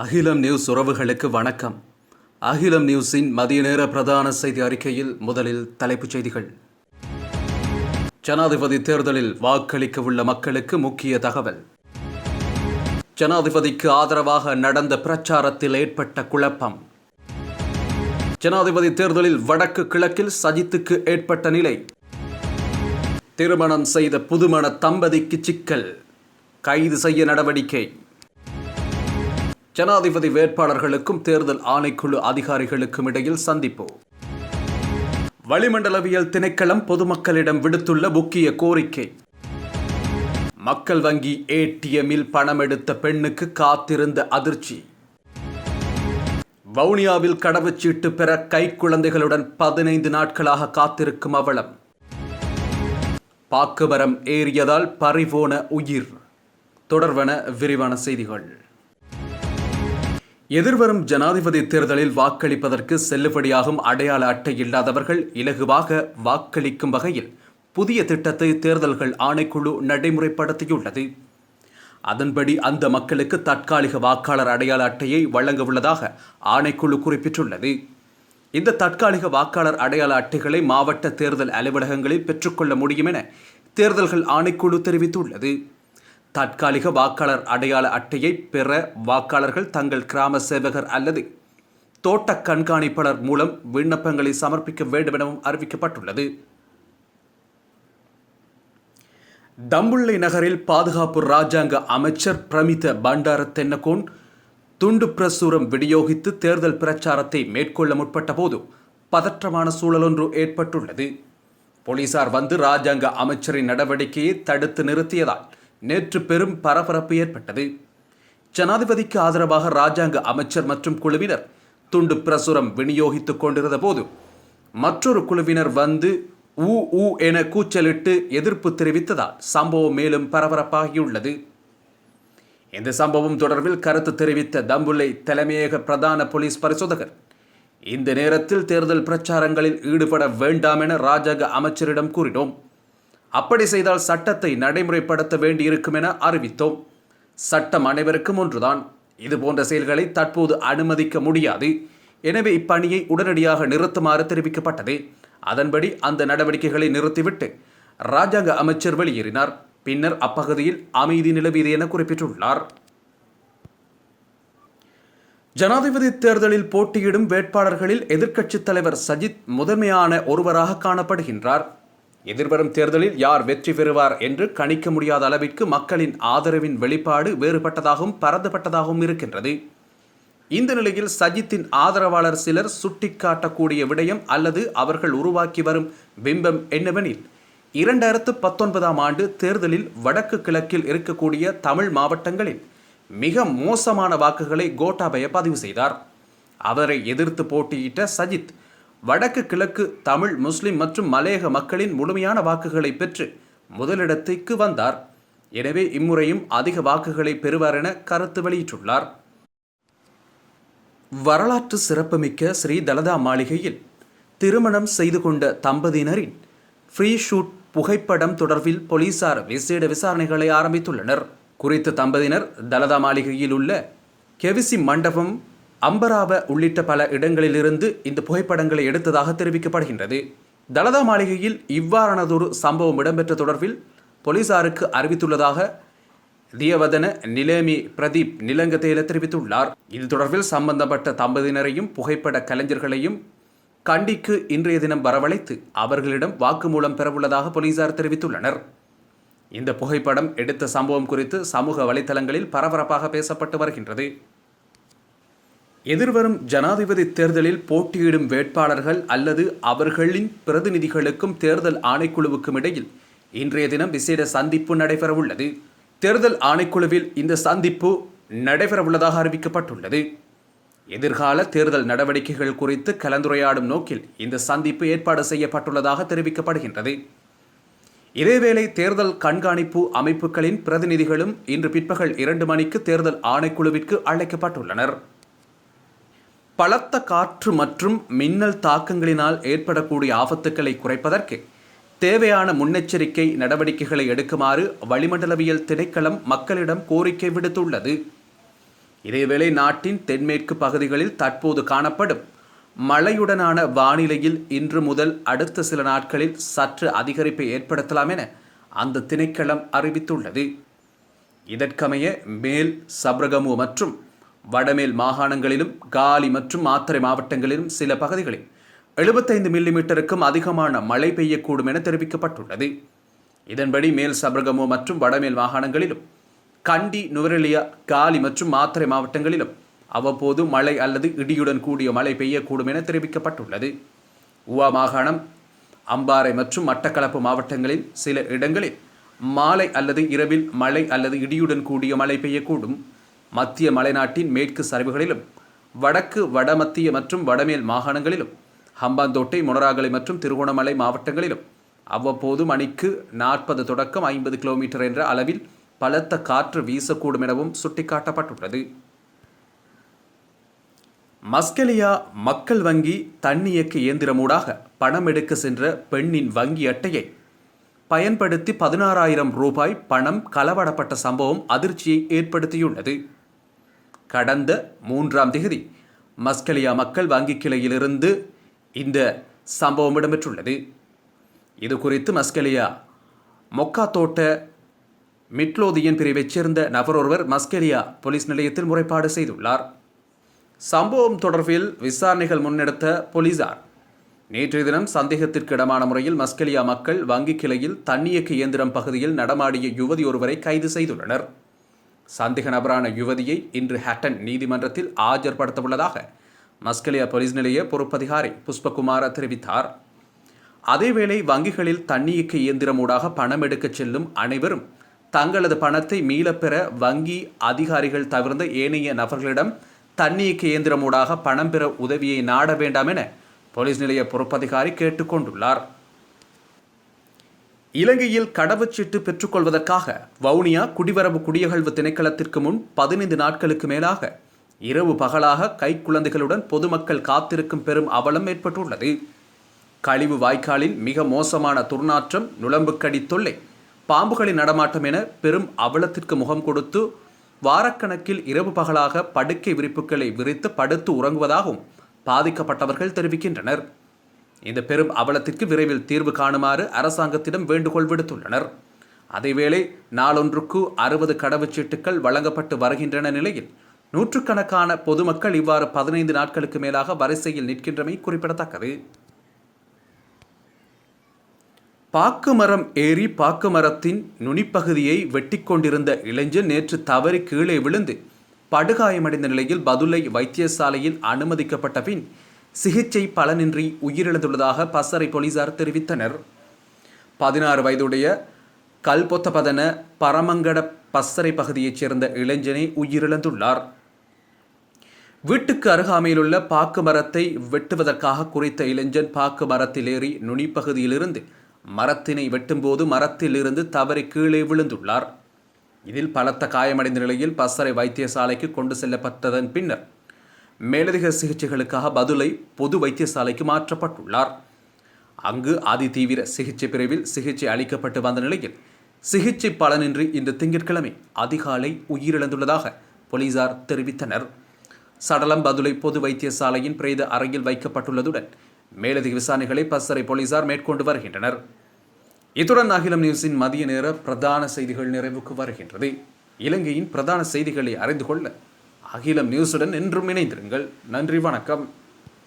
அகிலம் நியூஸ் உறவுகளுக்கு வணக்கம். அகிலம் நியூஸின் மதிய நேர பிரதான செய்தி அறிக்கையில் முதலில் தலைப்புச் செய்திகள். ஜனாதிபதி தேர்தலில் வாக்களிக்க உள்ள மக்களுக்கு முக்கிய தகவல். ஜனாதிபதிக்கு ஆதரவாக நடந்த பிரச்சாரத்தில் ஏற்பட்ட குழப்பம். ஜனாதிபதி தேர்தலில் வடக்கு கிழக்கில் சஜித்துக்கு ஏற்பட்ட நிலை. திருமணம் செய்த புதுமண தம்பதிக்கு சிக்கல். கைது செய்ய நடவடிக்கை. ஜனாதிபதி வேட்பாளர்களுக்கும் தேர்தல் ஆணைக்குழு அதிகாரிகளுக்கும் இடையில் சந்திப்பு. வளிமண்டலவியல் திணைக்களம் பொதுமக்களிடம் விடுத்துள்ள முக்கிய கோரிக்கை. மக்கள் வங்கி ஏடிஎம்மில் பணம் எடுத்த பெண்ணுக்கு காத்திருந்த அதிர்ச்சி. வவுனியாவில் கடவுச்சீட்டு பெற கைக்குழந்தைகளுடன் பதினைந்து நாட்களாக காத்திருக்கும் அவலம். பாக்குமரம் ஏறியதால் பறிபோன உயிர். தொடர்வன விரிவான செய்திகள். எதிர்வரும் ஜனாதிபதி தேர்தலில் வாக்களிப்பதற்கு செல்லுபடியாகும் அடையாள அட்டை இல்லாதவர்கள் இலகுவாக வாக்களிக்கும் வகையில் புதிய திட்டத்தை தேர்தல்கள் ஆணைக்குழு நடைமுறைப்படுத்தியுள்ளது. அதன்படி அந்த மக்களுக்கு தற்காலிக வாக்காளர் அடையாள அட்டையை வழங்க உள்ளதாக ஆணைக்குழு குறிப்பிட்டுள்ளது. இந்த தற்காலிக வாக்காளர் அடையாள அட்டைகளை மாவட்ட தேர்தல் அலுவலகங்களில் பெற்றுக்கொள்ள முடியும் என தேர்தல்கள் ஆணைக்குழு தெரிவித்துள்ளது. தற்காலிக வாக்காளர் அடையாள அட்டையை பெற வாக்காளர்கள் தங்கள் கிராம சேவகர் அல்லது தோட்ட கண்காணிப்பாளர் மூலம் விண்ணப்பங்களை சமர்ப்பிக்க வேண்டும் எனவும் அறிவிக்கப்பட்டுள்ளது. தம்புள்ளை நகரில் பாதுகாப்பு ராஜாங்க அமைச்சர் பிரமித பண்டார தென்னகோன் துண்டு பிரசுரம் விநியோகித்து தேர்தல் பிரச்சாரத்தை மேற்கொள்ள முற்பட்ட போது பதற்றமான சூழலொன்று ஏற்பட்டுள்ளது. போலீசார் வந்து ராஜாங்க அமைச்சரின் நடவடிக்கையை தடுத்து நிறுத்தியதால் நேற்று பெரும் பரபரப்பு ஏற்பட்டது. ஜனாதிபதிக்கு ஆதரவாக ராஜாங்க அமைச்சர் மற்றும் குழுவினர் துண்டு பிரசுரம் விநியோகித்துக் கொண்டிருந்த போது மற்றொரு குழுவினர் வந்து ஊ ஊ என கூச்சலிட்டு எதிர்ப்பு தெரிவித்ததால் சம்பவம் மேலும் பரபரப்பாகியுள்ளது. இந்த சம்பவம் தொடர்பில் கருத்து தெரிவித்த தம்புள்ளை தலைமையக பிரதான போலீஸ் பரிசோதகர் இந்த நேரத்தில் தேர்தல் பிரச்சாரங்களில் ஈடுபட வேண்டாம் என ராஜாங்க அமைச்சரிடம் கூறினோம். அப்படி செய்தால் சட்டத்தை நடைமுறைப்படுத்த வேண்டியிருக்கும் என அறிவித்தோம். சட்டம் அனைவருக்கும் ஒன்றுதான். இது போன்ற செயல்களை தற்போது அனுமதிக்க முடியாது. எனவே இப்பணியை உடனடியாக நிறுத்துமாறு தெரிவிக்கப்பட்டது. அதன்படி அந்த நடவடிக்கைகளை நிறுத்திவிட்டு ராஜாங்க அமைச்சர் வெளியேறினார். பின்னர் அப்பகுதியில் அமைதி நிலவியது என குறிப்பிட்டுள்ளார். ஜனாதிபதி தேர்தலில் போட்டியிடும் வேட்பாளர்களில் எதிர்க்கட்சித் தலைவர் சஜித் முதன்மையான ஒருவராக காணப்படுகின்றார். எதிர்வரும் தேர்தலில் யார் வெற்றி பெறுவார் என்று கணிக்க முடியாத அளவிற்கு மக்களின் ஆதரவின் வெளிப்பாடு வேறுபட்டதாகவும் பரந்துபட்டதாகவும் இருக்கின்றது. இந்த நிலையில் சஜித்தின் ஆதரவாளர் சிலர் சுட்டிக்காட்டக்கூடிய விடயம் அல்லது அவர்கள் உருவாக்கி வரும் பிம்பம் என்னவெனில் இரண்டாயிரத்து பத்தொன்பதாம் ஆண்டு தேர்தலில் வடக்கு கிழக்கில் இருக்கக்கூடிய தமிழ் மாவட்டங்களில் மிக மோசமான வாக்குகளை கோட்டாபய பதிவு செய்தார். அவரை எதிர்த்து போட்டியிட்ட சஜித் வடக்கு கிழக்கு தமிழ் முஸ்லிம் மற்றும் மலையக மக்களின் முழுமையான வாக்குகளை பெற்று முதலிடத்துக்கு வந்தார். எனவே இம்முறையும் அதிக வாக்குகளை பெறுவார் என கருத்து வெளியிட்டுள்ளார். வரலாற்று சிறப்புமிக்க ஸ்ரீ தலதா மாளிகையில் திருமணம் செய்து கொண்ட தம்பதியினரின் ஃப்ரீ ஷூட் புகைப்படம் தொடர்பில் போலீசார் விசேட விசாரணைகளை ஆரம்பித்துள்ளனர். குறித்த தம்பதியினர் தலதா மாளிகையில் உள்ள கெவிசி மண்டபம் அம்பராவ உள்ளிட்ட பல இடங்களிலிருந்து இந்த புகைப்படங்களை எடுத்ததாக தெரிவிக்கப்படுகின்றது. தலதா மாளிகையில் இவ்வாறானதொரு சம்பவம் இடம்பெற்ற தொடர்பில் போலீசாருக்கு அறிவித்துள்ளதாக தியவதன நிலேமி பிரதீப் நிலங்கதேல தெரிவித்துள்ளார். இது தொடர்பில் சம்பந்தப்பட்ட தம்பதியினரையும் புகைப்பட கலைஞர்களையும் கண்டிக்கு இன்றைய தினம் வரவழைத்து அவர்களிடம் வாக்குமூலம் பெறவுள்ளதாக போலீசார் தெரிவித்துள்ளனர். இந்த புகைப்படம் எடுத்த சம்பவம் குறித்து சமூக வலைதளங்களில் பரபரப்பாக பேசப்பட்டு வருகின்றது. எதிர்வரும் ஜனாதிபதி தேர்தலில் போட்டியிடும் வேட்பாளர்கள் அல்லது அவர்களின் பிரதிநிதிகளுக்கும் தேர்தல் ஆணைக்குழுவுக்கும் இடையில் இன்றைய தினம் விசேட சந்திப்பு நடைபெறவுள்ளது. தேர்தல் ஆணைக்குழுவில் இந்த சந்திப்பு நடைபெறவுள்ளதாக அறிவிக்கப்பட்டுள்ளது. எதிர்கால தேர்தல் நடவடிக்கைகள் குறித்து கலந்துரையாடும் நோக்கில் இந்த சந்திப்பு ஏற்பாடு செய்யப்பட்டுள்ளதாக தெரிவிக்கப்படுகின்றது. இதேவேளை தேர்தல் கண்காணிப்பு அமைப்புகளின் பிரதிநிதிகளும் இன்று பிற்பகல் இரண்டு மணிக்கு தேர்தல் ஆணைக்குழுவிற்கு அழைக்கப்பட்டுள்ளனர். பலத்த காற்று மற்றும் மின்னல் தாக்கங்களினால் ஏற்படக்கூடிய ஆபத்துக்களை குறைப்பதற்கு தேவையான முன்னெச்சரிக்கை நடவடிக்கைகளை எடுக்குமாறு வளிமண்டலவியல் திணைக்களம் மக்களிடம் கோரிக்கை விடுத்துள்ளது. இதேவேளை நாட்டின் தென்மேற்கு பகுதிகளில் தற்போது காணப்படும் மழையுடனான வானிலையில் இன்று முதல் அடுத்த சில நாட்களில் சற்று அதிகரிப்பை ஏற்படுத்தலாம் என அந்த திணைக்களம் அறிவித்துள்ளது. இதற்கமைய மேல் சப்ரகமு மற்றும் வடமேல் மாகாணங்களிலும் காலி மற்றும் மாத்தறை மாவட்டங்களிலும் சில பகுதிகளில் எழுபத்தைந்து மில்லிமீட்டருக்கும் அதிகமான மழை பெய்யக்கூடும் என தெரிவிக்கப்பட்டுள்ளது. இதன்படி மேல் சபர்கமோ மற்றும் வடமேல் மாகாணங்களிலும் கண்டி நுவரெலியா காலி மற்றும் மாத்தறை மாவட்டங்களிலும் அவ்வப்போது மழை அல்லது இடியுடன் கூடிய மழை பெய்யக்கூடும் என தெரிவிக்கப்பட்டுள்ளது. உவா மாகாணம் அம்பாறை மற்றும் மட்டக்களப்பு மாவட்டங்களில் சில இடங்களில் மாலை அல்லது இரவில் மழை அல்லது இடியுடன் கூடிய மழை பெய்யக்கூடும். மத்திய மலைநாட்டின் மேற்கு சரிவுகளிலும் வடக்கு வடமத்திய மற்றும் வடமேல் மாகாணங்களிலும் ஹம்பாந்தோட்டை மொனராகலை மற்றும் திருகோணமலை மாவட்டங்களிலும் அவ்வப்போது மணிக்கு நாற்பது தொடக்கம் ஐம்பது கிலோமீட்டர் என்ற அளவில் பலத்த காற்று வீசக்கூடும் எனவும் சுட்டிக்காட்டப்பட்டுள்ளது. மஸ்கெலியா மக்கள் வங்கி தன்னியக்க இயந்திரமூடாக பணம் எடுக்க சென்ற பெண்ணின் வங்கி அட்டையை பயன்படுத்தி பதினாறாயிரம் ரூபாய் பணம் களவடப்பட்ட சம்பவம் அதிர்ச்சியை ஏற்படுத்தியுள்ளது. கடந்த மூன்றாம் திகதி மஸ்கலியா மக்கள் வங்கிக் கிளையிலிருந்து இந்த சம்பவம் இடம்பெற்றுள்ளது. இது குறித்து மஸ்கலியா மொக்காத்தோட்ட மிட்லோதியன் பிரிவைச் சேர்ந்த நபர் ஒருவர் மஸ்கெலியா போலீஸ் நிலையத்தில் முறைப்பாடு செய்துள்ளார். சம்பவம் தொடர்பில் விசாரணைகள் முன்னெடுத்த போலீசார் நேற்றைய தினம் சந்தேகத்திற்கு இடமான முறையில் மஸ்கெலியா மக்கள் வங்கி கிளையில் தன்னியக்க இயந்திரம் பகுதியில் நடமாடிய யுவதி ஒருவரை கைது செய்துள்ளனர். சந்தேக நபரான யுவதியை இன்று ஹேட்டன் நீதிமன்றத்தில் ஆஜர்படுத்தவுள்ளதாக மஸ்கலியா போலீஸ் நிலைய பொறுப்பதிகாரி புஷ்பகுமார தெரிவித்தார். அதேவேளை வங்கிகளில் தன்னியக்க இயந்திரமூடாக பணம் எடுக்கச் செல்லும் அனைவரும் தங்களது பணத்தை மீளப்பெற வங்கி அதிகாரிகள் தவிர்ந்த ஏனைய நபர்களிடம் தன்னியக்க இயந்திரமூடாக பணம் பெற உதவியை நாட வேண்டாம் என போலீஸ் நிலைய பொறுப்பதிகாரி கேட்டுக்கொண்டுள்ளார். இலங்கையில் கடவுச்சீட்டு பெற்றுக்கொள்வதற்காக வவுனியா குடிவரவு குடியகழ்வு திணைக்களத்திற்கு முன் பதினைந்து நாட்களுக்கு மேலாக இரவு பகலாக கைக்குழந்தைகளுடன் பொதுமக்கள் காத்திருக்கும் பெரும் அவலம் ஏற்பட்டுள்ளது. கழிவு வாய்க்காலின் மிக மோசமான துர்நாற்றம் நுழம்புக்கடி தொல்லை பாம்புகளின் நடமாட்டம் என பெரும் அவலத்திற்கு முகம் கொடுத்து வாரக்கணக்கில் இரவு பகலாக படுக்கை விரிப்புகளை விரித்து படுத்து உறங்குவதாகவும் பாதிக்கப்பட்டவர்கள் தெரிவிக்கின்றனர். இந்த பெரும் அவலத்திற்கு விரைவில் தீர்வு காணுமாறு அரசாங்கத்திடம் வேண்டுகோள் விடுத்துள்ளனர். அதேவேளை நாளொன்றுக்கு அறுபது கடவுச்சீட்டுகள் வழங்கப்பட்டு வருகின்றன நிலையில் நூற்றுக்கணக்கான பொதுமக்கள் இவ்வாறு பதினைந்து நாட்களுக்கு மேலாக வரிசையில் நிற்கின்றமை குறிப்பிடத்தக்கது. பாக்கு மரம் ஏறி பாக்கு மரத்தின் நுனிப்பகுதியை வெட்டி கொண்டிருந்த இளைஞன் நேற்று தவறி கீழே விழுந்து படுகாயமடைந்த நிலையில் பதுளை வைத்தியசாலையில் அனுமதிக்கப்பட்ட பின் சிகிச்சை பலனின்றி உயிரிழந்துள்ளதாக பசறை போலீசார் தெரிவித்தனர். பதினாறு வயதுடைய கல்பொத்தபதன பரமங்கட பசறை பகுதியைச் சேர்ந்த இளைஞனை உயிரிழந்துள்ளார். வீட்டுக்கு அருகாமையிலுள்ள பாக்கு மரத்தை வெட்டுவதற்காக குறித்த இளைஞன் பாக்கு மரத்தில் ஏறி நுனிப்பகுதியிலிருந்து மரத்தினை வெட்டும்போது மரத்திலிருந்து தவறி கீழே விழுந்துள்ளார். இதில் பலத்த காயமடைந்த நிலையில் பசறை வைத்தியசாலைக்கு கொண்டு செல்லப்பட்டதன் பின்னர் மேலதிக சிகிச்சைகளுக்காக பதுளை பொது வைத்தியசாலைக்கு மாற்றப்பட்டுள்ளார். அங்கு அதிதீவிர சிகிச்சை பிரிவில் சிகிச்சை அளிக்கப்பட்டு வந்த நிலையில் சிகிச்சை பலனின்றி இந்த திங்கட்கிழமை அதிகாலை உயிரிழந்துள்ளதாக போலீசார் தெரிவித்தனர். சடலம் பதுளை பொது வைத்தியசாலையின் பிரேத அறையில் வைக்கப்பட்டுள்ளதுடன் மேலதிக விசாரணைகளை பசறை போலீசார் மேற்கொண்டு வருகின்றனர். இத்துடன் அகிலம் நியூஸின் மதிய நேர பிரதான செய்திகள் நிறைவுக்கு வருகின்றது. இலங்கையின் பிரதான செய்திகளை அறிந்து கொள்ள அகிலம் நியூஸுடன் என்றும் இணைந்திருங்கள். நன்றி வணக்கம்.